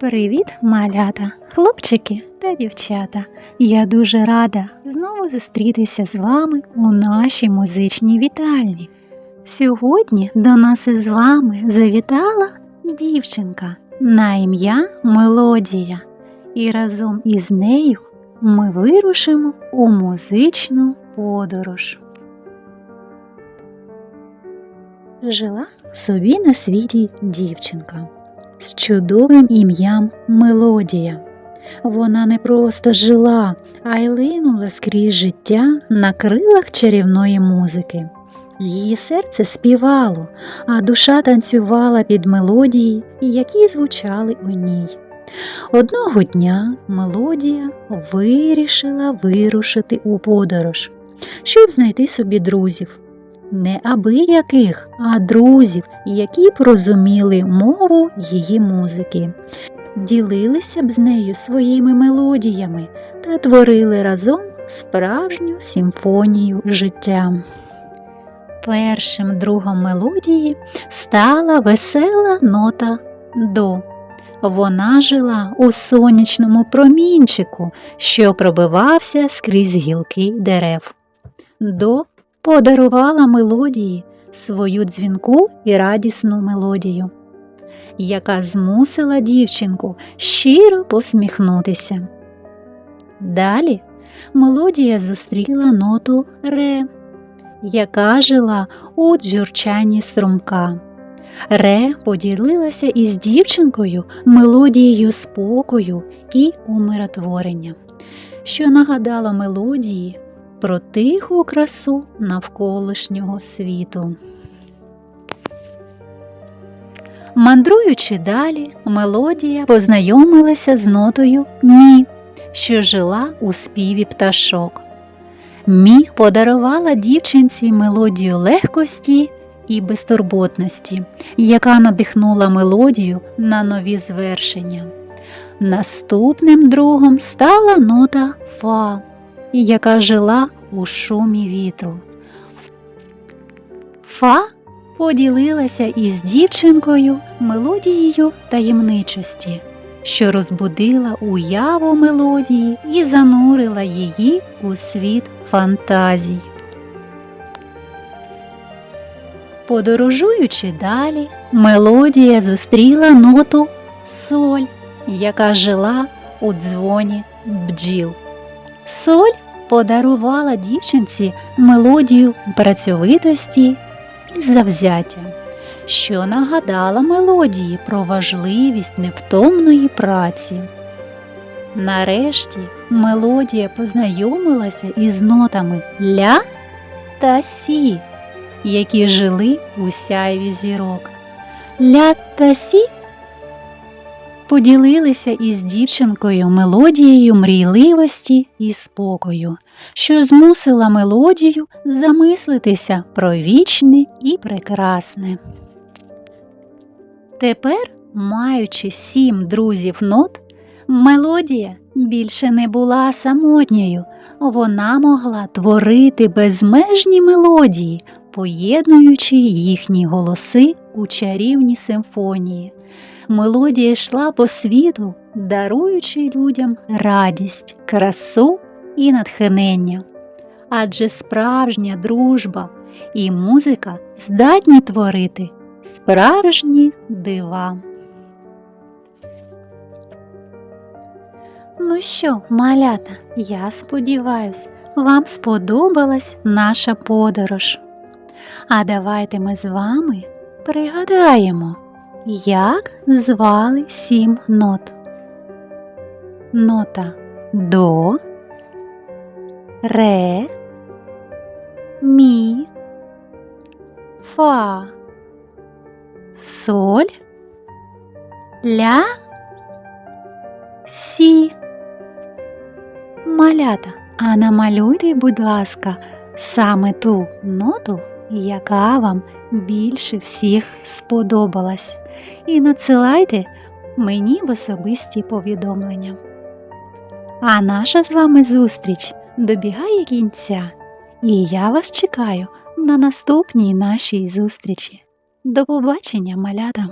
Привіт, малята, хлопчики та дівчата. Я дуже рада знову зустрітися з вами у нашій музичній вітальні. Сьогодні до нас із вами завітала дівчинка на ім'я Мелодія, і разом із нею ми вирушимо у музичну подорож. Жила собі на світі дівчинка з чудовим ім'ям Мелодія. Вона не просто жила, а й линула скрізь життя на крилах чарівної музики. Її серце співало, а душа танцювала під мелодії, які звучали у ній. Одного дня мелодія вирішила вирушити у подорож, щоб знайти собі друзів. Не аби яких, а друзів, які б розуміли мову її музики, ділилися б з нею своїми мелодіями та творили разом справжню симфонію життя. Першим другом мелодії стала весела нота до. Вона жила у сонячному промінчику, що пробивався скрізь гілки дерев. До подарувала мелодії свою дзвінку і радісну мелодію, яка змусила дівчинку щиро посміхнутися. Далі мелодія зустріла ноту ре, яка жила у дзюрчанні струмка. Ре поділилася із дівчинкою мелодією спокою і умиротворення, що нагадало мелодії про тиху красу навколишнього світу. Мандруючи далі, мелодія познайомилася з нотою Мі, що жила у співі пташок. Мі подарувала дівчинці мелодію легкості і безтурботності, яка надихнула мелодію на нові звершення. Наступним другом стала нота Фа, яка жила у шумі вітру. Фа поділилася із дівчинкою мелодією таємничості, що розбудила уяву мелодії і занурила її у світ фантазій. Подорожуючи далі, мелодія зустріла ноту соль, яка жила у дзвоні бджіл. Соль подарувала дівчинці мелодію працьовитості і завзяття, що нагадала мелодії про важливість невтомної праці. Нарешті мелодія познайомилася із нотами ля та сі, які жили у сяйві зірок. Ля та сі поділилися із дівчинкою мелодією мрійливості і спокою, що змусила мелодію замислитися про вічне і прекрасне. Тепер, маючи сім друзів нот, мелодія більше не була самотньою, вона могла творити безмежні мелодії, поєднуючи їхні голоси у чарівні симфонії мелодія йшла по світу, даруючи людям радість, красу і натхнення. Адже справжня дружба і музика здатні творити справжні дива. Ну що, малята, я сподіваюсь, вам сподобалась наша подорож. А давайте ми з вами пригадаємо. Як звали сім нот? Нота до, ре, мі, фа, соль, ля, сі. Малята, а намалюйте, будь ласка, саме ту ноту, яка вам більше всіх сподобалась, і надсилайте мені в особисті повідомлення. А наша з вами зустріч добігає кінця, і я вас чекаю на наступній нашій зустрічі. До побачення, малята!